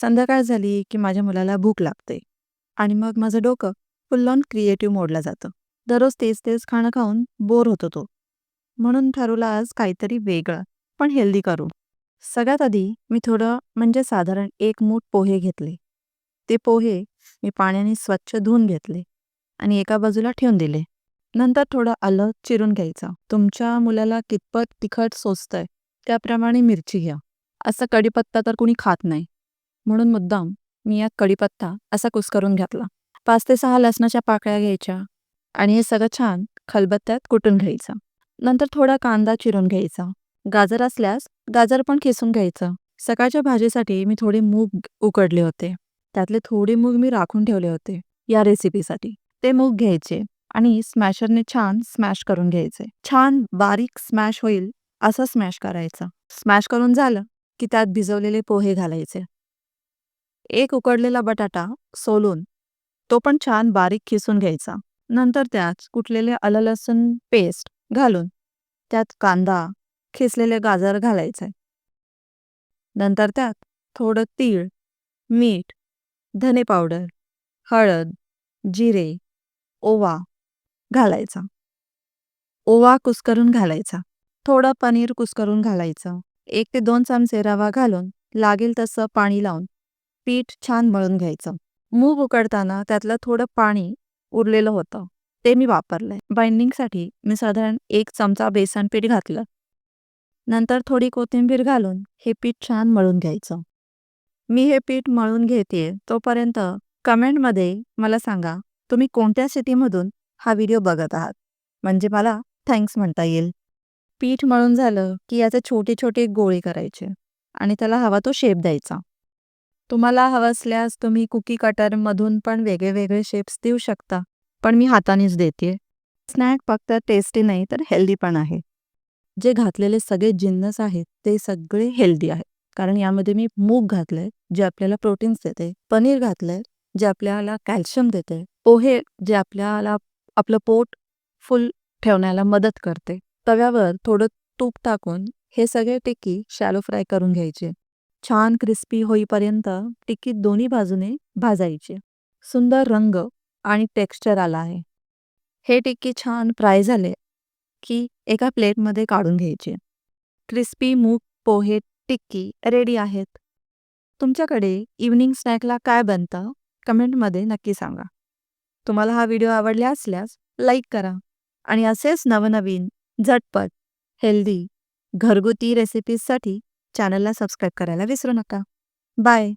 संध्याकाळ झाली की माझ्या मुलाला भूक लागते आणि मग माझं डोकं फुल ऑन क्रिएटिव्ह मोडला जातं. दररोज तेच तेच खाणं खाऊन बोर होतो तो. म्हणून ठरवलं आज काहीतरी वेगळं पण हेल्दी करू. सगळ्यात आधी मी थोडं म्हणजे साधारण एक मूठ पोहे घेतले. ते पोहे मी पाण्याने स्वच्छ धुवून घेतले आणि एका बाजूला ठेवून दिले. नंतर थोडं आलं चिरून घ्यायचं. तुमच्या मुलाला कितपत तिखट सोचतंय त्याप्रमाणे मिरची घ्या. असं कडीपत्ता तर कुणी खात नाही. म्हणून मुद्दाम मी यात कढीपत्ता असा कुस्करून घातला. पाच ते सहा लसणाच्या पाकळ्या घ्यायच्या आणि हे सगळं छान खलबत्त्यात कुटून घ्यायचं. नंतर थोडा कांदा चिरून घ्यायचा. गाजर असल्यास गाजर पण खेसून घ्यायचं. सकाळच्या भाजीसाठी मी थोडे मूग उकडले होते. त्यातले थोडे मूग मी राखून ठेवले होते या रेसिपीसाठी. ते मूग घ्यायचे आणि स्मॅशरने छान स्मॅश करून घ्यायचे. छान बारीक स्मॅश होईल असं स्मॅश करायचं. स्मॅश करून झालं की त्यात भिजवलेले पोहे घालायचे. एक उकडलेला बटाटा सोलून तो पण छान बारीक खिसून घ्यायचा. नंतर त्यात कुटलेले आलं लसूण पेस्ट घालून त्यात कांदा खिसलेले गाजर घालायचे. नंतर त्यात थोडं तीळ मीठ धने पावडर हळद जिरे ओवा घालायचा. ओवा कुस्करून घालायचा. थोडं पनीर कुस्करून घालायचं. एक ते दोन चमचे रवा घालून लागेल तसं पाणी लावून पीठ छान मळून घ्यायचं. मूग उकडताना त्यातलं थोडं पाणी उरलेलं होतं. ते मी वापरलंय. बाइंडिंगसाठी मी साधारण एक चमचा बेसन पीठ घातलं. नंतर थोडी कोथिंबीर घालून हे पीठ छान मळून घ्यायचं. मी हे पीठ मळून घेते तोपर्यंत कमेंटमध्ये मला सांगा तुम्ही कोणत्या सिटीमधून हा व्हिडिओ बघत आहात? म्हणजे मला थँक्स म्हणता येईल. पीठ मळून झालं की याचे छोटे छोटे गोळे करायचे आणि त्याला हवा तो शेप द्यायचा. तुम्हाला हवं असल्यास तुम्ही कुकी कटरमधून पण वेगळे वेगळे शेप्स देऊ शकता पण मी हातानेच देते. स्नॅक फक्त टेस्टी नाही तर हेल्दी पण आहे. जे घातलेले सगळे जिन्नस आहेत ते सगळे हेल्दी आहेत. कारण यामध्ये मी मूग घातलंय जे आपल्याला प्रोटीन्स देते पनीर घातलंय जे आपल्याला कॅल्शियम देते पोहे जे आपल्याला आपलं पोट फुल ठेवण्याला मदत करते. तव्यावर थोडं तूप टाकून हे सगळे टिक्की शॅलो फ्राय करून घ्यायचे. छान क्रिस्पी होईपर्यंत टिक्की दोन्ही बाजूने भाजायची. सुंदर रंग आणि टेक्स्चर आला आहे. हे टिक्की छान फ्राय झाले की एका प्लेटमध्ये काढून घ्यायचे. क्रिस्पी मूग पोहे टिक्की रेडी आहेत. तुमच्याकडे इव्हनिंग स्नॅकला काय बनतं कमेंटमध्ये नक्की सांगा. तुम्हाला हा व्हिडिओ आवडला असल्यास लाईक करा आणि असेच नवनवीन झटपट हेल्दी घरगुती रेसिपीजसाठी चॅनलला सबस्क्राईब करायला विसरू नका. बाय.